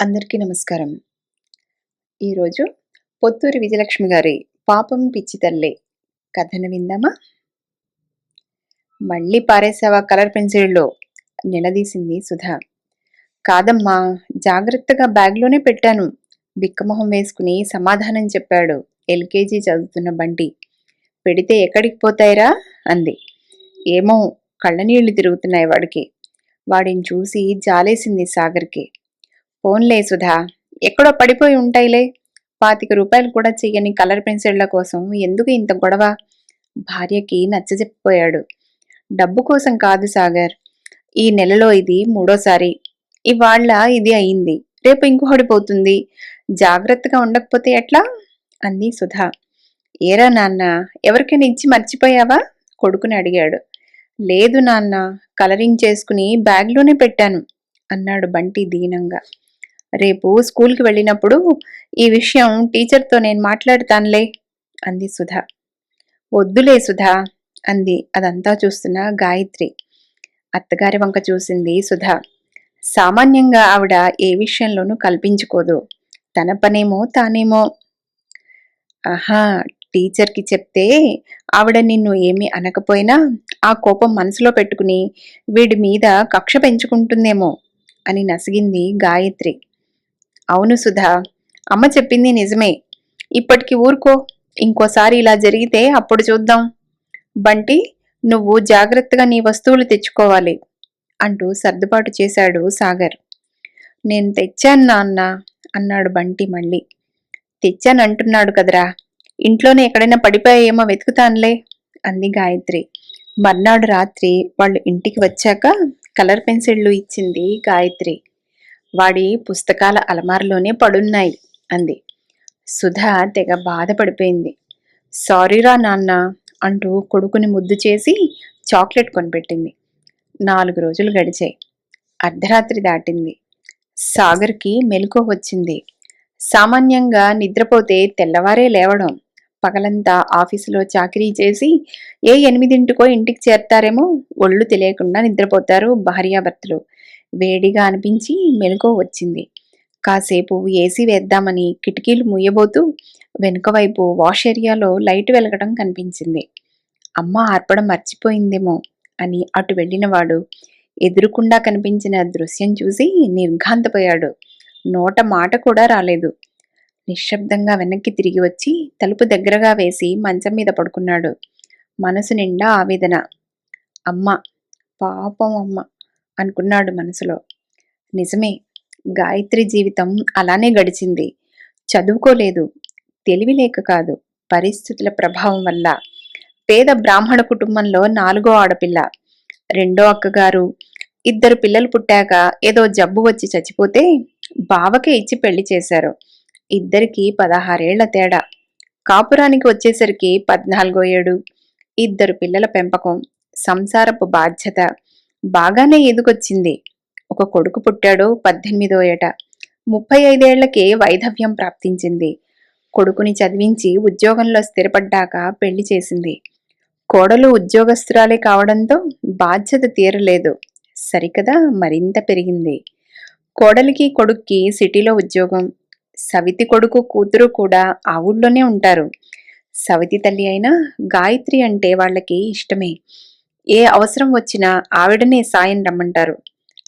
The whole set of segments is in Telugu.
అందరికీ నమస్కారం. ఈరోజు పొత్తూరి విజయలక్ష్మి గారి పాపం పిచ్చి తల్లి కథను విందామా? మళ్ళీ పారేసావా కలర్ పెన్సిల్లో? నిలదీసింది సుధా. కాదమ్మా జాగ్రత్తగా బ్యాగ్లోనే పెట్టాను. బిక్కమొహం వేసుకుని సమాధానం చెప్పాడు ఎల్కేజీ చదువుతున్న బంటి. పెడితే ఎక్కడికి పోతాయిరా? అంది. ఏమో కళ్ళనీళ్ళు తిరుగుతున్నాయి వాడికి. వాడిని చూసి జాలేసింది సాగర్కి. ఫోన్లే సుధా. ఎక్కడో పడిపోయి ఉంటాయిలే. పాతిక రూపాయలు కూడా చెయ్యని కలర్ పెన్సిళ్ళ కోసం ఎందుకు ఇంత గొడవ? భార్యకి నచ్చజెప్పిపోయాడు. డబ్బు కోసం కాదు సాగర్. ఈ నెలలో ఇది మూడోసారి. ఇవాళ్ళ ఇది అయింది. రేపు ఇంకొకటి పోతుంది. జాగ్రత్తగా ఉండకపోతే ఎట్లా? అంది సుధా. ఏరా నాన్న ఎవరికైనా ఇచ్చి మర్చిపోయావా? కొడుకుని అడిగాడు. లేదు నాన్న కలరింగ్ చేసుకుని బ్యాగ్లోనే పెట్టాను అన్నాడు బంటి దీనంగా. రేపు స్కూల్కి వెళ్ళినప్పుడు ఈ విషయం టీచర్తో నేను మాట్లాడతానులే అంది సుధా. వద్దులే సుధా అంది. అదంతా చూస్తున్న గాయత్రి. అత్తగారి వంక చూసింది సుధా. సామాన్యంగా ఆవిడ ఏ విషయంలోనూ కల్పించుకోదు. తన పనేమో తానేమో. ఆహా టీచర్కి చెప్తే ఆవిడ నిన్ను ఏమీ అనకపోయినా ఆ కోపం మనసులో పెట్టుకుని వీడి మీద కక్ష పెంచుకుంటుందేమో అని నసిగింది గాయత్రి. అవును సుధా అమ్మ చెప్పింది నిజమే. ఇప్పటికి ఊరుకో ఇంకోసారి ఇలా జరిగితే అప్పుడు చూద్దాం. బంటి నువ్వు జాగ్రత్తగా నీ వస్తువులు తెచ్చుకోవాలి అంటూ సర్దుబాటు చేశాడు సాగర్. నేను తెచ్చాను నాన్న అన్నాడు బంటి మళ్ళీ. తెచ్చానంటున్నాడు కదరా ఇంట్లోనే ఎక్కడైనా పడిపోయాయేమో వెతుకుతానులే అంది గాయత్రి. మర్నాడు రాత్రి వాళ్ళు ఇంటికి వచ్చాక కలర్ పెన్సిళ్ళు ఇచ్చింది గాయత్రి. వాడి పుస్తకాల అలమారలోనే పడున్నాయి అంది. సుధా తెగ బాధపడిపోయింది. సారీరా నాన్న అంటూ కొడుకుని ముద్దు చేసి చాక్లెట్ కొనిపెట్టింది. నాలుగు రోజులు గడిచాయి. అర్ధరాత్రి దాటింది. సాగర్కి మెలకు వచ్చింది. సామాన్యంగా నిద్రపోతే తెల్లవారే లేవడం పగలంతా ఆఫీసులో చాకరీ చేసి ఏ ఎనిమిదింటికో ఇంటికి చేరతారేమో ఒళ్ళు తెలియకుండా నిద్రపోతారు భార్యాభర్తలు. వేడిగా అనిపించి మెలకువ వచ్చింది. కాసేపు ఏసీ వేద్దామని కిటికీలు ముయ్యబోతూ వెనుక వైపు వాష్ ఏరియాలో లైట్ వెలగడం కనిపించింది. అమ్మ ఆర్పడం మర్చిపోయిందేమో అని అటు వెళ్ళినవాడు ఎదురుకుండా కనిపించిన దృశ్యం చూసి నిర్ఘాంతపోయాడు. నోట మాట కూడా రాలేదు. నిశ్శబ్దంగా వెనక్కి తిరిగి వచ్చి తలుపు దగ్గరగా వేసి మంచం మీద పడుకున్నాడు. మనసు నిండా ఆవేదన. అమ్మ పాపం అమ్మ. అనుకున్నాడు మనసులో. నిజమే గాయత్రి జీవితం అలానే గడిచింది. చదువుకోలేదు తెలివి లేక కాదు పరిస్థితుల ప్రభావం వల్ల. పేద బ్రాహ్మణ కుటుంబంలో నాలుగో ఆడపిల్ల రెండో అక్కగారు. ఇద్దరు పిల్లలు పుట్టాక ఏదో జబ్బు వచ్చి చచ్చిపోతే బావకే ఇచ్చి పెళ్ళి చేశారు. ఇద్దరికి పదహారేళ్ళ తేడా. కాపురానికి వచ్చేసరికి పద్నాలుగో ఏడు. ఇద్దరు పిల్లల పెంపకం సంసారపు బాధ్యత. బాగానే ఎదుకొచ్చింది ఒక కొడుకు పుట్టాడు పద్దెనిమిదో ఏట. ముప్పై ఐదేళ్ళకే వైధవ్యం ప్రాప్తించింది. కొడుకుని చదివించి ఉద్యోగంలో స్థిరపడ్డాక పెళ్ళి చేసింది. కోడలు ఉద్యోగస్తురాలే కావడంతో బాధ్యత తీరలేదు. సరికదా మరింత పెరిగింది. కోడలికి కొడుక్కి సిటీలో ఉద్యోగం. సవితి కొడుకు కూతురు కూడా ఆ ఊళ్ళోనే ఉంటారు. సవితి తల్లి అయినా గాయత్రి అంటే వాళ్ళకి ఇష్టమే. ఏ అవసరం వచ్చినా ఆవిడనే సాయం రమ్మంటారు.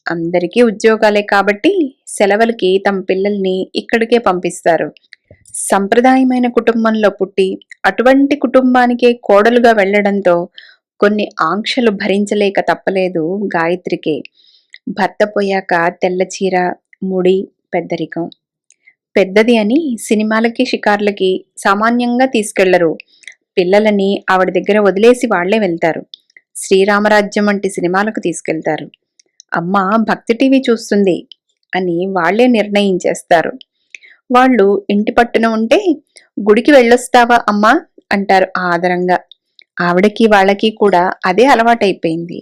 అందరికీ ఉద్యోగాలే కాబట్టి సెలవులకి తమ పిల్లల్ని ఇక్కడికే పంపిస్తారు. సంప్రదాయమైన కుటుంబంలో పుట్టి అటువంటి కుటుంబానికే కోడలుగా వెళ్ళడంతో కొన్ని ఆంక్షలు భరించలేక తప్పలేదు గాయత్రికి. భర్త పోయాక తెల్ల చీర ముడి పెద్దరికం. పెద్దది అని సినిమాలకి షికార్లకి సామాన్యంగా తీసుకెళ్ళరు. పిల్లలని ఆవిడ దగ్గర వదిలేసి వాళ్ళే వెళ్తారు. శ్రీరామరాజ్యం వంటి సినిమాలకు తీసుకెళ్తారు. అమ్మ భక్తి టీవీ చూస్తుంది అని వాళ్ళే నిర్ణయించేస్తారు వాళ్ళు ఇంటి పట్టున ఉంటే గుడికి వెళ్ళొస్తావా అమ్మా? అంటారు ఆదరంగా. ఆవిడకి వాళ్ళకి కూడా అదే అలవాటైపోయింది.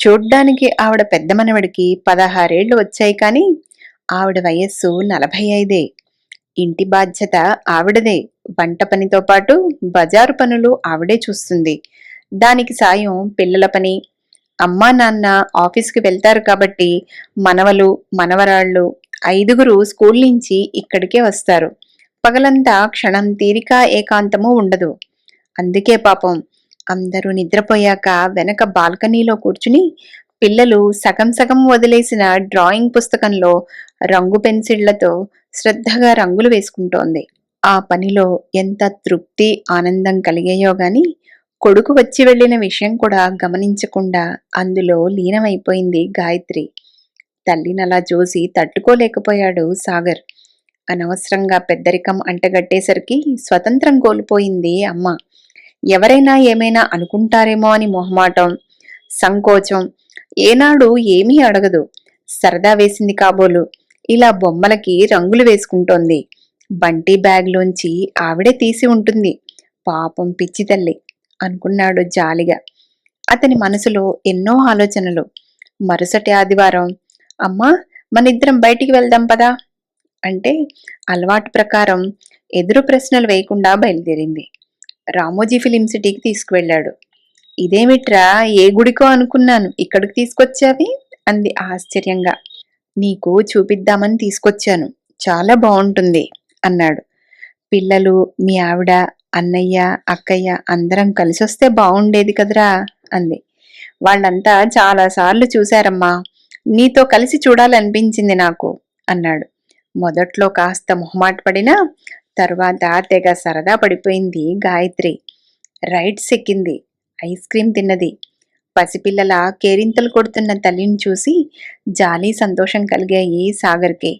చూడ్డానికి ఆవిడ పెద్ద మనవడికి పదహారేళ్ళు వచ్చాయి కానీ ఆవిడ వయస్సు నలభై ఐదే. ఇంటి బాధ్యత ఆవిడదే. వంట పనితో పాటు బజారు పనులు ఆవిడే చూస్తుంది. దానికి సాయం పిల్లల పని. అమ్మా నాన్న ఆఫీస్కి వెళ్తారు కాబట్టి మనవలు మనవరాళ్ళు ఐదుగురు స్కూల్ నుంచి ఇక్కడికే వస్తారు. పగలంతా క్షణం తీరిక ఏకాంతము ఉండదు. అందుకే పాపం అందరూ నిద్రపోయాక వెనక బాల్కనీలో కూర్చుని పిల్లలు సగం సగం వదిలేసిన డ్రాయింగ్ పుస్తకంలో రంగు పెన్సిళ్ళతో శ్రద్ధగా రంగులు వేసుకుంటోంది. ఆ పనిలో ఎంత తృప్తి ఆనందం కలిగాయో గాని కొడుకు వచ్చి వెళ్ళిన విషయం కూడా గమనించకుండా అందులో లీనమైపోయింది గాయత్రి. తల్లినలా చూసి తట్టుకోలేకపోయాడు సాగర్. అనవసరంగా పెద్దరికం అంటగట్టేసరికి స్వతంత్రం కోల్పోయింది అమ్మ. ఎవరైనా ఏమైనా అనుకుంటారేమో అని మొహమాటం సంకోచం. ఏనాడు ఏమీ అడగదు. సరదా వేసింది కాబోలు. ఇలా బొమ్మలకి రంగులు వేసుకుంటోంది. బంటి బ్యాగ్లోంచి ఆవిడే తీసి ఉంటుంది. పాపం పిచ్చి తల్లి. అనుకున్నాడు జాలిగా. అతని మనసులో ఎన్నో ఆలోచనలు. మరుసటి ఆదివారం అమ్మా మనిద్దరం బయటికి వెళ్దాం పదా? అంటే అలవాటు ప్రకారం ఎదురు ప్రశ్నలు వేయకుండా బయలుదేరింది. రామోజీ ఫిలిం సిటీకి తీసుకువెళ్ళాడు. ఇదేమిట్రా ఏ గుడికో అనుకున్నాను. ఇక్కడికి తీసుకొచ్చావి? అంది ఆశ్చర్యంగా. నీకు చూపిద్దామని తీసుకొచ్చాను. చాలా బాగుంటుంది అన్నాడు. పిల్లలు మీ ఆవిడ అన్నయ్య అక్కయ్య అందరం కలిసి వస్తే బాగుండేది కదరా అంది. వాళ్ళంతా చాలాసార్లు చూశారమ్మా నీతో కలిసి చూడాలనిపించింది నాకు అన్నాడు. మొదట్లో కాస్త మొహమాట పడినా తర్వాత తెగ సరదా పడిపోయింది గాయత్రి. రైడ్స్ ఎక్కింది ఐస్ క్రీం తిన్నది. పసిపిల్లల కేరింతలు కొడుతున్న తల్లిని చూసి జాలి సంతోషం కలిగాయి సాగర్కి.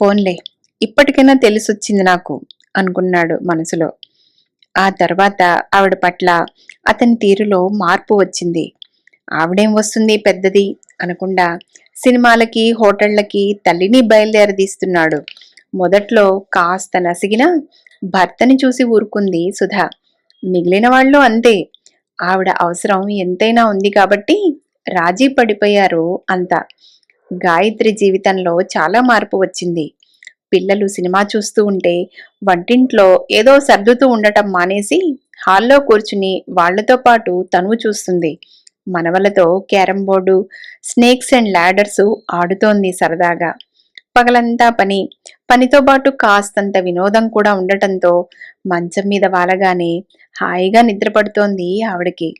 పోన్లే ఇప్పటికైనా తెలిసొచ్చింది నాకు అనుకున్నాడు మనసులో. ఆ తర్వాత ఆవిడ పట్ల అతని తీరులో మార్పు వచ్చింది. ఆవిడేం వస్తుంది పెద్దది అనకుండా సినిమాలకి హోటళ్ళకి తల్లిని బయలుదేరదీస్తున్నాడు. మొదట్లో కాస్త నసిగిన భర్తని చూసి ఊరుకుంది సుధా. మిగిలిన వాళ్ళు అంతే. ఆవిడ అవసరం ఎంతైనా ఉంది కాబట్టి రాజీ పడిపోయారు అంతా. గాయత్రి జీవితంలో చాలా మార్పు వచ్చింది. పిల్లలు సినిమా చూస్తూ ఉంటే వంటింట్లో ఏదో సర్దుతూ ఉండటం మానేసి హాల్లో కూర్చుని వాళ్ళతో పాటు తనువు చూస్తుంది. మనవలతో carrom board snakes and ladders ఆడుతోంది సరదాగా. పగలంతా పని పనితో పాటు కాస్తంత వినోదం కూడా ఉండటంతో మంచం మీద వాలగానే హాయిగా నిద్రపడుతోంది ఆవిడకి.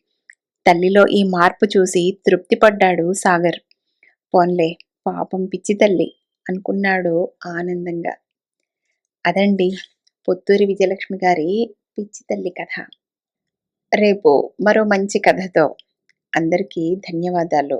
తల్లిలో ఈ మార్పు చూసి తృప్తిపడ్డాడు సాగర్. పోన్లే పాపం పిచ్చి తల్లి. అనుకున్నాడు ఆనందంగా. అదండి పుత్తూరి విజయలక్ష్మి గారి పిచ్చి తల్లి కథ. రేపు మరో మంచి కథతో అందరికీ ధన్యవాదాలు.